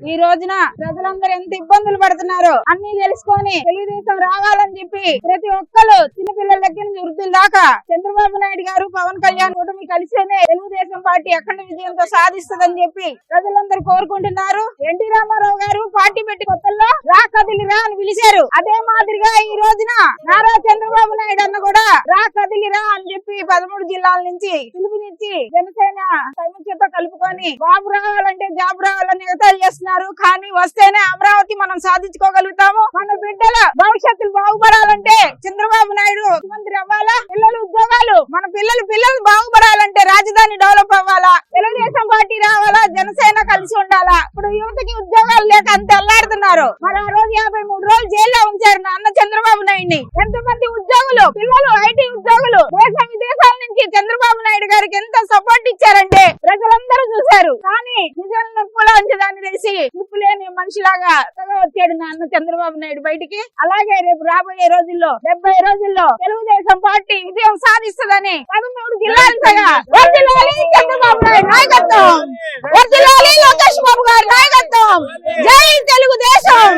ఈ రోజున ప్రజలందరూ ఎంత ఇబ్బందులు పడుతున్నారు? అన్ని తెలుసుకొని తెలుగుదేశం రావాలని చెప్పి ప్రతి ఒక్కరు చిన్నపిల్లల దగ్గర నుంచి వృద్ధుల దాకా చంద్రబాబు నాయుడు గారు పవన్ కళ్యాణ్ కూటమి కలిసేనే తెలుగుదేశం పార్టీ అఖండ విజయంతో సాధిస్తుందని చెప్పి ప్రజలందరూ కోరుకుంటున్నారు. ఎన్టీ రామారావు గారు పార్టీ పెట్టి కొత్తల్లో రా కదిలిరా అని పిలిచారు. అదే మాదిరిగా ఈ రోజున నారా చంద్రబాబు నాయుడు అన్న కూడా రా కదిలి జిల్లాల నుంచి పిలుపునిచ్చి జనసేన సైనికులతో కలుపుకొని బాబు రావాలంటే జాబ్ రావాలని ఎగతాళి చేస్తున్నారు. కానీ వస్తేనే అమరావతి మనం సాధించుకోగలుగుతాము. మన బిడ్డల భవిష్యత్తులు బాగుపడాలంటే చంద్రబాబు నాయుడు ముఖ్యమంత్రి అవ్వాలా? పిల్లలు ఉద్యోగాలు. మన పిల్లలు పిల్లలు బాగుపడాలంటే రాజధాని డెవలప్ అవ్వాలా? తెలుగుదేశం పార్టీ రావాలా? జనసేన కలిసి ఉండాలా? ఇప్పుడు యువతకి ఉద్యోగాలు లేక అంత అల్లాడుతున్నారు. మరి ఆ రోజు యాభై మూడు రోజులు జైల్లో ఉంచారు నాన్న చంద్రబాబు నాయుడిని. ఎంతమంది ఉద్యోగులు? పిల్లలు ఐటీ ఉద్యోగులు దేశ చంద్రబాబు నాయుడు గారికి ఎంత సపోర్ట్ ఇచ్చారంటే ప్రజలందరూ చూశారు. కానీ నిజం నొప్పులా ఉంచదాన్ని తెలిసి నిప్పు లేని మనిషిలాగా వచ్చాడు నాన్న చంద్రబాబు నాయుడు బయటికి. అలాగే రేపు రాబోయే రోజుల్లో డెబ్బై రోజుల్లో తెలుగుదేశం పార్టీ విజయం సాధిస్తుందని పదమూడు జిల్లాలు చంద్రబాబు నాయుడు నాయకత్వం. లోకేష్ బాబు గారి నాయకత్వం. జై తెలుగుదేశం.